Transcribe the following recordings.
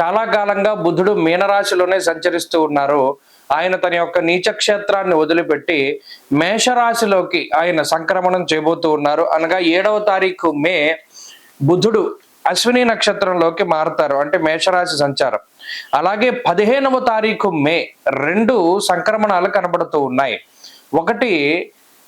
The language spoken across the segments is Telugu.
చాలా కాలంగా బుధుడు మీనరాశిలోనే సంచరిస్తూ ఉన్నారు. ఆయన తన యొక్క నీచ క్షేత్రాన్ని వదిలిపెట్టి మేషరాశిలోకి ఆయన సంక్రమణం చేయబోతూ ఉన్నారు. అనగా ఏడవ తారీఖు మే బుధుడు అశ్విని నక్షత్రంలోకి మారుతారు. అంటే మేషరాశి సంచారం. అలాగే పదిహేనవ తారీఖు మే రెండు సంక్రమణాలు కనబడుతూ ఉన్నాయి. ఒకటి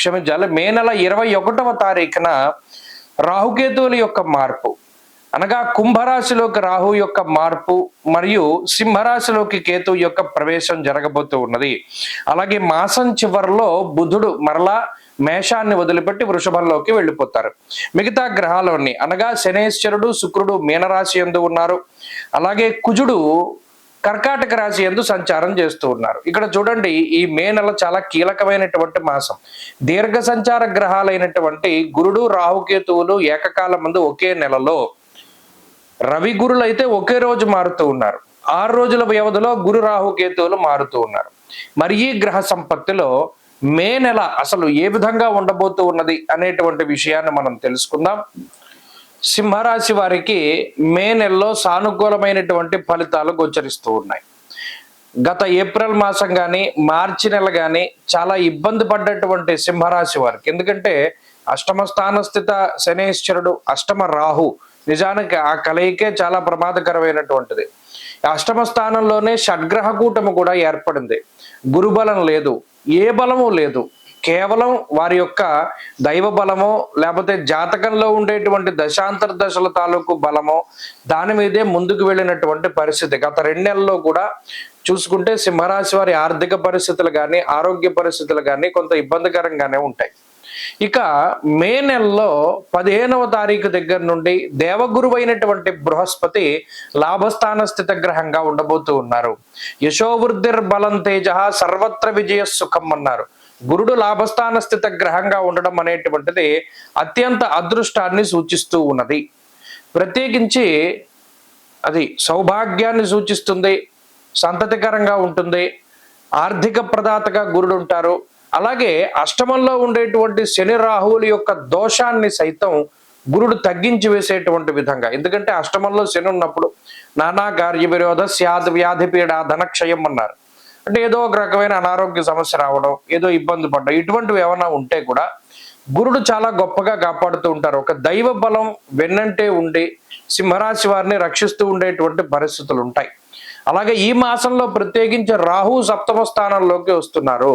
క్షమించాలి. మే నెల ఇరవై ఒకటవ తారీఖున రాహుకేతువుల యొక్క మార్పు. అనగా కుంభరాశిలోకి రాహు యొక్క మార్పు మరియు సింహరాశిలోకి కేతు యొక్క ప్రవేశం జరగబోతూ ఉన్నది. అలాగే మాసం చివరిలో బుధుడు మరలా మేషాన్ని వదిలిపెట్టి వృషభంలోకి వెళ్ళిపోతారు. మిగతా గ్రహాలన్నీ అనగా శనేశ్వరుడు శుక్రుడు మీనరాశి ఎందు ఉన్నారు. అలాగే కుజుడు కర్కాటక రాశి ఎందు సంచారం చేస్తూ ఉన్నారు. ఇక్కడ చూడండి ఈ మే నెల చాలా కీలకమైనటువంటి మాసం. దీర్ఘ సంచార గ్రహాలైనటువంటి గురుడు రాహుకేతువులు ఏకకాల ముందు ఒకే నెలలో రవి గురులు అయితే ఒకే రోజు మారుతూ ఉన్నారు. ఆరు రోజుల వ్యవధిలో గురు రాహుకేతువులు మారుతూ ఉన్నారు. మరి ఈ గ్రహ సంపత్తిలో మే నెల అసలు ఏ విధంగా ఉండబోతూ ఉన్నది అనేటువంటి విషయాన్ని మనం తెలుసుకుందాం. సింహరాశి వారికి మే నెలలో సానుకూలమైనటువంటి ఫలితాలు గోచరిస్తూ ఉన్నాయి. గత ఏప్రిల్ మాసం కానీ మార్చి నెల కానీ చాలా ఇబ్బంది పడ్డటువంటి సింహరాశి వారికి. ఎందుకంటే అష్టమ స్థాన స్థిత శనేశ్వరుడు అష్టమ రాహు నిజానికి ఆ కలయికే చాలా ప్రమాదకరమైనటువంటిది. అష్టమ స్థానంలోనే షడ్గ్రహ కూటమి కూడా ఏర్పడింది. గురుబలం లేదు ఏ బలము లేదు. కేవలం వారి యొక్క దైవ బలమో లేకపోతే జాతకంలో ఉండేటువంటి దశాంతర దశల తాలూకు బలమో దాని మీదే ముందుకు వెళ్ళినటువంటి పరిస్థితి. గత రెండు నెలల్లో కూడా చూసుకుంటే సింహరాశి వారి ఆర్థిక పరిస్థితులు కానీ ఆరోగ్య పరిస్థితులు కానీ కొంత ఇబ్బందికరంగానే ఉంటాయి. ఇక మే నెలలో పదిహేనవ తారీఖు దగ్గర నుండి దేవగురువైనటువంటి బృహస్పతి లాభస్థాన స్థిత గ్రహంగా ఉండబోతూ ఉన్నారు. యశోవృద్ధిర్ బలం తేజ సర్వత్ర విజయ సుఖం అన్నారు. గురుడు లాభస్థాన స్థిత గ్రహంగా ఉండడం అనేటువంటిది అత్యంత అదృష్టాన్ని సూచిస్తూ ఉన్నది. ప్రత్యేకించి అది సౌభాగ్యాన్ని సూచిస్తుంది సంతతికరంగా ఉంటుంది ఆర్థిక ప్రదాతగా గురుడు ఉంటారు. అలాగే అష్టమంలో ఉండేటువంటి శని రాహువుల యొక్క దోషాన్ని సైతం గురుడు తగ్గించి వేసేటువంటి విధంగా. ఎందుకంటే అష్టమంలో శని ఉన్నప్పుడు నానా కార్య విరోధ స్యాద్ వ్యాధి పీడ ధనక్షయం అన్నారు. అంటే ఏదో ఒక రకమైన అనారోగ్య సమస్య రావడం ఏదో ఇబ్బంది పడడం ఇటువంటివి ఏమైనా ఉంటే కూడా గురుడు చాలా గొప్పగా కాపాడుతూ ఉంటారు. ఒక దైవ బలం వెన్నంటే ఉండి సింహరాశి వారిని రక్షిస్తూ ఉండేటువంటి పరిస్థితులు ఉంటాయి. అలాగే ఈ మాసంలో ప్రత్యేకించి రాహు సప్తమ స్థానంలోకి వస్తున్నారు.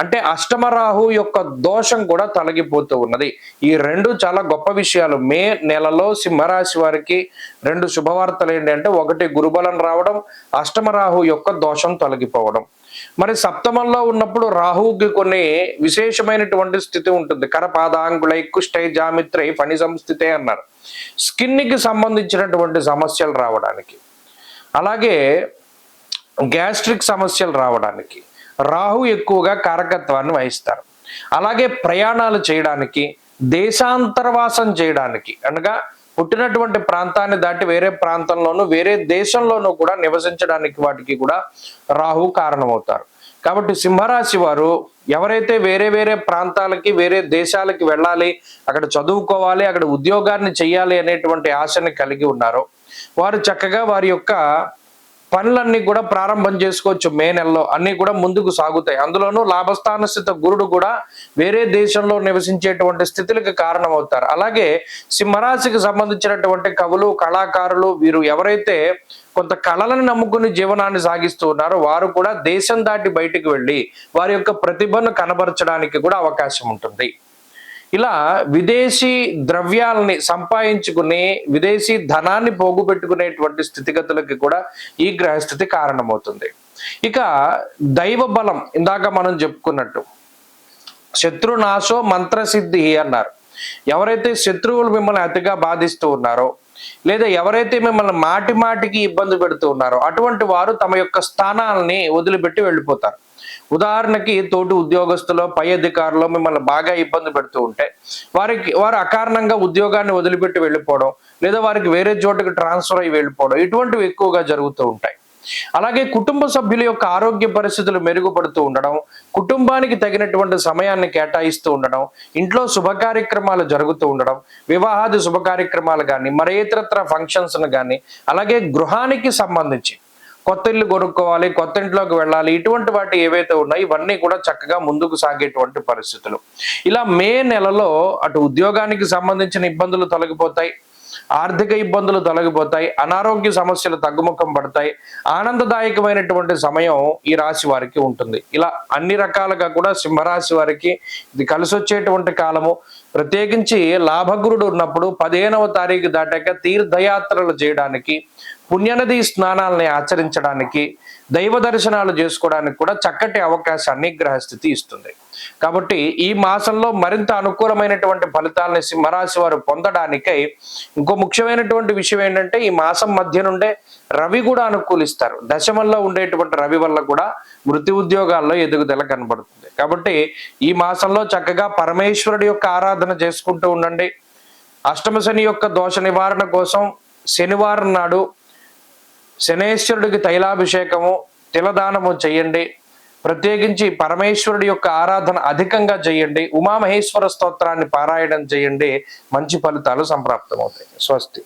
అంటే అష్టమరాహు యొక్క దోషం కూడా తొలగిపోతూ ఉన్నది. ఈ రెండు చాలా గొప్ప విషయాలు. మే నెలలో సింహరాశి వారికి రెండు శుభవార్తలు ఏంటంటే ఒకటి గురుబలం రావడం అష్టమరాహు యొక్క దోషం తొలగిపోవడం. మరి సప్తమంలో ఉన్నప్పుడు రాహువుకి కొన్ని విశేషమైనటువంటి స్థితి ఉంటుంది. కరపాదాంగులై కుష్టై జామిత్రై ఫణి సంస్థితే అన్నారు. స్కిన్కి సంబంధించినటువంటి సమస్యలు రావడానికి. అలాగే గ్యాస్ట్రిక్ సమస్యలు రావడానికి. రాహు ఎక్కువగా కారకత్వాన్ని వహిస్తారు. అలాగే ప్రయాణాలు చేయడానికి దేశాంతరవాసం చేయడానికి అనగా పుట్టినటువంటి ప్రాంతాన్ని దాటి వేరే ప్రాంతంలోనూ వేరే దేశంలోనూ కూడా నివసించడానికి వాటికి కూడా రాహు కారణమవుతారు. కాబట్టి సింహరాశి వారు ఎవరైతే వేరే వేరే ప్రాంతాలకి వేరే దేశాలకి వెళ్ళాలి అక్కడ చదువుకోవాలి అక్కడ ఉద్యోగాన్ని చేయాలి అనేటువంటి ఆశని కలిగి ఉన్నారో వారు చక్కగా వారి యొక్క పనులన్నీ కూడా ప్రారంభం చేసుకోవచ్చు మే నెలలో. అన్నీ కూడా ముందుకు సాగుతాయి. అందులోనూ లాభస్థాన స్థిత గురుడు కూడా వేరే దేశంలో నివసించేటువంటి స్థితులకు కారణమవుతారు. అలాగే సింహరాశికి సంబంధించినటువంటి కవులు కళాకారులు వీరు ఎవరైతే కొంత కళలను నమ్ముకుని జీవనాన్ని సాగిస్తూ ఉన్నారో వారు కూడా దేశం దాటి బయటికి వెళ్ళి వారి యొక్క ప్రతిభను కనబరచడానికి కూడా అవకాశం ఉంటుంది. ఇలా విదేశీ ద్రవ్యాలని సంపాదించుకుని విదేశీ ధనాన్ని పోగుపెట్టుకునేటువంటి స్థితిగతులకి కూడా ఈ గ్రహస్థితి కారణమవుతుంది. ఇక దైవ బలం ఇందాక మనం చెప్పుకున్నట్టు. శత్రునాశో మంత్రసిద్ధి అన్నారు. ఎవరైతే శత్రువులు మిమ్మల్ని అతిగా బాధిస్తూ ఉన్నారో లేదా ఎవరైతే మిమ్మల్ని మాటి మాటికి ఇబ్బంది పెడుతూ ఉన్నారో అటువంటి వారు తమ యొక్క స్థానాలని వదిలిపెట్టి వెళ్ళిపోతారు. ఉదాహరణకి తోటి ఉద్యోగస్తులు పై అధికారులు మిమ్మల్ని బాగా ఇబ్బంది పెడుతూ ఉంటే వారికి వారు అకారణంగా ఉద్యోగాన్ని వదిలిపెట్టి వెళ్ళిపోవడం లేదా వారికి వేరే చోటుకి ట్రాన్స్ఫర్ అయ్యి వెళ్ళిపోవడం ఇటువంటివి ఎక్కువగా జరుగుతూ ఉంటాయి. అలాగే కుటుంబ సభ్యుల యొక్క ఆరోగ్య పరిస్థితులు మెరుగుపడుతూ ఉండడం కుటుంబానికి తగినటువంటి సమయాన్ని కేటాయిస్తూ ఉండడం ఇంట్లో శుభ కార్యక్రమాలు జరుగుతూ ఉండడం వివాహాది శుభ కార్యక్రమాలు కానీ మరే ఇతరత్ర ఫంక్షన్స్ను కానీ అలాగే గృహానికి సంబంధించి కొత్త ఇల్లు కొనుక్కోవాలి కొత్త ఇంట్లోకి వెళ్ళాలి ఇటువంటి వాటి ఏవైతే ఉన్నాయో ఇవన్నీ కూడా చక్కగా ముందుకు సాగేటువంటి పరిస్థితులు. ఇలా మే నెలలో అటు ఉద్యోగానికి సంబంధించిన ఇబ్బందులు తొలగిపోతాయి ఆర్థిక ఇబ్బందులు తొలగిపోతాయి అనారోగ్య సమస్యలు తగ్గుముఖం పడతాయి ఆనందదాయకమైనటువంటి సమయం ఈ రాశి వారికి ఉంటుంది. ఇలా అన్ని రకాలుగా కూడా సింహరాశి వారికి ఇది కలిసి వచ్చేటువంటి కాలము. ప్రత్యేకించి లాభగురుడు ఉన్నప్పుడు పదిహేనవ తారీఖు దాటాక తీర్థయాత్రలు చేయడానికి పుణ్యనది స్నానాలని ఆచరించడానికి దైవ దర్శనాలు చేసుకోవడానికి కూడా చక్కటి అవకాశాన్ని గ్రహస్థితి ఇస్తుంది. కాబట్టి ఈ మాసంలో మరింత అనుకూలమైనటువంటి ఫలితాలని సింహరాశి వారు పొందడానికై ఇంకో ముఖ్యమైనటువంటి విషయం ఏంటంటే ఈ మాసం మధ్య నుండే రవి కూడా అనుకూలిస్తారు. దశమంలో ఉండేటువంటి రవి వల్ల కూడా వృత్తి ఉద్యోగాల్లో ఎదుగుదల కనబడుతుంది. కాబట్టి ఈ మాసంలో చక్కగా పరమేశ్వరుడి యొక్క ఆరాధన చేసుకుంటూ ఉండండి. అష్టమ శని యొక్క దోష నివారణ కోసం శనివారం నాడు శనేశ్వరుడికి తైలాభిషేకము తిలదానము చేయండి. ప్రత్యేకించి పరమేశ్వరుడి యొక్క ఆరాధన అధికంగా చేయండి. ఉమామహేశ్వర స్తోత్రాన్ని పారాయణం చేయండి. మంచి ఫలితాలు సంప్రాప్తమవుతాయి. స్వస్తి.